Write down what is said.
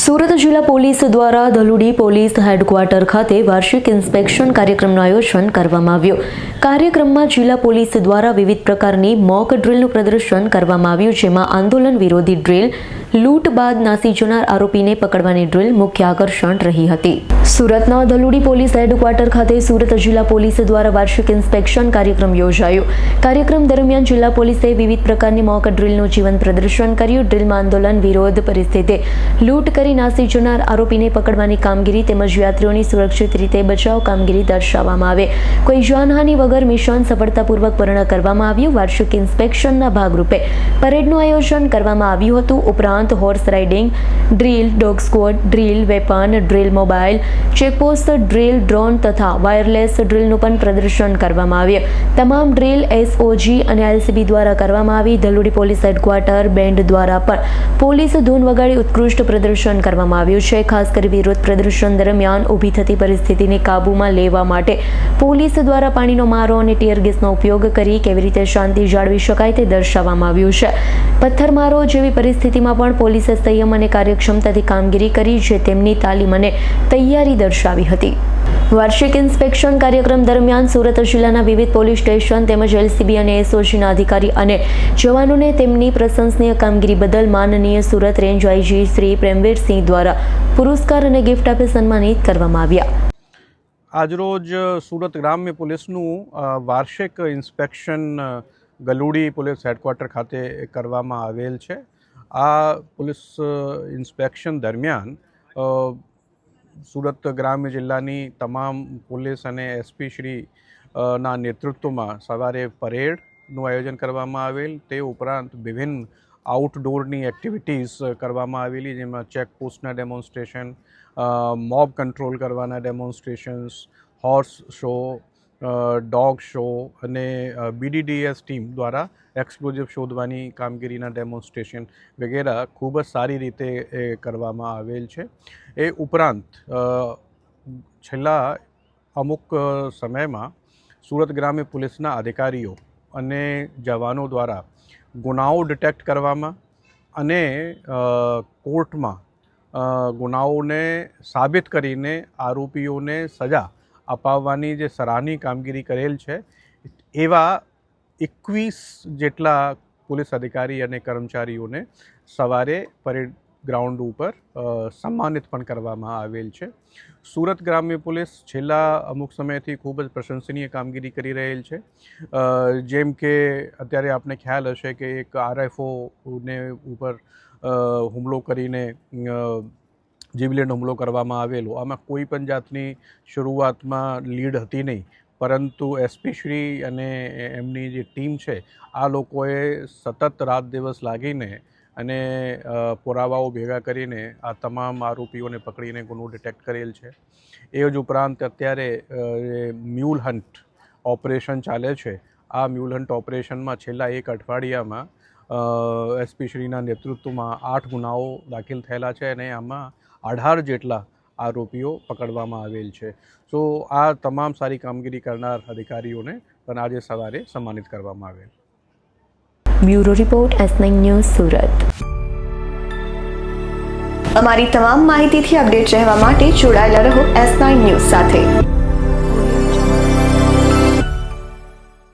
સુરત જિલ્લા પોલીસ દ્વારા ધલુડી police headquarter ખાતે વાર્ષિક ઇન્સ્પેક્શન કાર્યક્રમનું આયોજન કરવામાં આવ્યું. કાર્યક્રમમાં જિલ્લા પોલીસ દ્વારા વિવિધ પ્રકારની મોક ડ્રિલનું પ્રદર્શન કરવામાં આવ્યું, જેમાં આંદોલન વિરોધી ડ્રીલ લૂંટ બાદ નાસી જનાર આરોપીને પકડવાની ડ્રિલ મુખ્ય આકર્ષણ રહી હતી. સુરતના ધલુડી પોલીસ હેડક્વાર્ટર ખાતે સુરત જિલ્લા પોલીસ દ્વારા વાર્ષિક ઇન્સ્પેક્શન કાર્યક્રમ યોજાયો. કાર્યક્રમ દરમિયાન જિલ્લા પોલીસે વિવિધ પ્રકારની મોક ડ્રિલનું જીવન પ્રદર્શન કર્યું. ડ્રિલમાં આંદોલન, વિરોધ પરિસ્થિતિ, લૂંટ કરી નાસી જનાર આરોપીને પકડવાની કામગીરી તેમજ યાત્રીઓની સુરક્ષિત રીતે બચાવ કામગીરી દર્શાવવામાં આવે. કોઈ જાનહાની વગર મિશન સફળતાપૂર્વક પૂર્ણ કરવામાં આવ્યું. વાર્ષિક ઇન્સ્પેક્શનના ભાગરૂપે પરેડનું આયોજન કરવામાં આવ્યું હતું. ઉપરાંત horse riding drill dog squad drill weapon drill mobile checkpost drill drone તથા વાયરલેસ ડ્રીલનું પણ પ્રદર્શન કરવામાં આવ્યું. તમામ ડ્રીલ એસઓજી અને એલસીબી દ્વારા કરવામાં આવી. ધલુડી પોલીસ હેડક્વાર્ટર બેન્ડ દ્વારા પણ. પોલીસ ધૂન વગાડી ઉત્કૃષ્ટ પ્રદર્શન કરવામાં આવ્યું છે. ખાસ કરી વિરોધ પ્રદર્શન દરમિયાન ઊભી થતી પરિસ્થિતિને કાબૂમાં લેવા માટે પોલીસ દ્વારા પાણીનો મારો અને ટીયર ગેસનો ઉપયોગ કરી કેવી રીતે શાંતિ જાળવી શકાય તે દર્શાવવામાં આવ્યું છે. પથ્થરમારો જેવી પરિસ્થિતિમાં પણ પોલીસે સંયમ અને કાર્યક્ષમતાથી કામગીરી કરી જે તેમની તાલીમ અને તૈયારી દર્શાવી હતી. વાર્ષિક ઇન્સ્પેક્શન કાર્યક્રમ દરમિયાન સુરત જિલ્લાના વિવિધ પોલીસ સ્ટેશન તેમજ એલસીબી અને એસઓજીના અધિકારી અને જવાનોને તેમની પ્રશંસનીય કામગીરી બદલ માનનીય સુરત રેન્જ આઈજી શ્રી પ્રેમવીરસિંહ દ્વારા પુરસ્કાર અને ગિફ્ટ આપી સન્માનિત કરવામાં આવ્યા. આજરોજ સુરત ગ્રામ્ય પોલીસનું વાર્ષિક ઇન્સ્પેક્શન ગલુડી પોલીસ હેડક્વાર્ટર ખાતે કરવામાં આવેલ છે. આ પોલીસ ઇન્સ્પેક્શન દરમિયાન સુરત ગ્રામ્ય જિલ્લાની તમામ પોલીસ અને એસપી શ્રી ના નેતૃત્વમાં સવારે પરેડનું આયોજન કરવામાં આવેલ. તે ઉપરાંત વિભિન્ન આઉટડોરની એક્ટિવિટીઝ કરવામાં આવેલી, જેમાં ચેકપોસ્ટના ડેમોન્સ્ટ્રેશન મોબ કંટ્રોલ કરવાના demonstrations horse show dog show અને બીડીડીએસ ટીમ દ્વારા એક્સપ્લોઝિવ શોધવાની કામગીરીના ડેમોન્સ્ટ્રેશન વગેરે ખૂબ જ સારી રીતે એ કરવામાં આવેલ છે. એ ઉપરાંત છેલ્લા અમુક સમયમાં સુરત ગ્રામ્ય પોલીસના અધિકારીઓ અને જવાનો દ્વારા ગુનાઓ ડિટેક્ટ કરવામાં અને કોર્ટમાં ગુનાઓને સાબિત કરીને આરોપીઓને સજા અપાવવાની જે સરાહનીય કામગીરી કરેલ છે, એવા એકવીસ જેટલા પોલીસ અધિકારી અને કર્મચારીઓને સવારે પરેડ ગ્રાઉન્ડ ઉપર સન્માનિત પણ કરવામાં આવેલ છે. સુરત ગ્રામ્ય પોલીસ છેલ્લા અમુક સમયથી ખૂબ જ પ્રશંસનીય કામગીરી કરી રહેલ છે. જેમ કે અત્યારે આપને ખ્યાલ હશે કે એક આરએફઓને ઉપર હુમલો કરીને જીવલેણ હુમલો કરવામાં આવેલો. આમાં કોઈ પણ જાતની શરૂઆતમાં લીડ હતી નહીં. પરંતુ એસપી શ્રી અને એમની જે ટીમ છે, આ લોકોએ સતત રાત દિવસ લાગીને અને પુરાવાઓ ભેગા કરીને આ તમામ આરોપીઓને પકડીને ગુનો ડિટેક્ટ કરેલ છે. એ જ ઉપરાંત અત્યારે મ્યુલ હન્ટ ઓપરેશન ચાલે છે, આ મ્યુલ હન્ટ ઓપરેશનમાં છેલ્લા એક અઠવાડિયામાં એસપી શ્રીના નેતૃત્વમાં આઠ ગુનાઓ દાખલ થયેલા છે અને આમાં અઢાર જેટલા આરોપીઓ પકડવામાં આવેલ છે. સો આ તમામ સારી કામગીરી કરનાર અધિકારીઓને પણ આજે સવારે સન્માનિત કરવામાં આવેલ. Bureau report S news Surat. અમારી તમામ માહિતીથી અપડેટ રહેવા માટે જોડાયેલા રહો એસ ન્યૂઝ સાથે.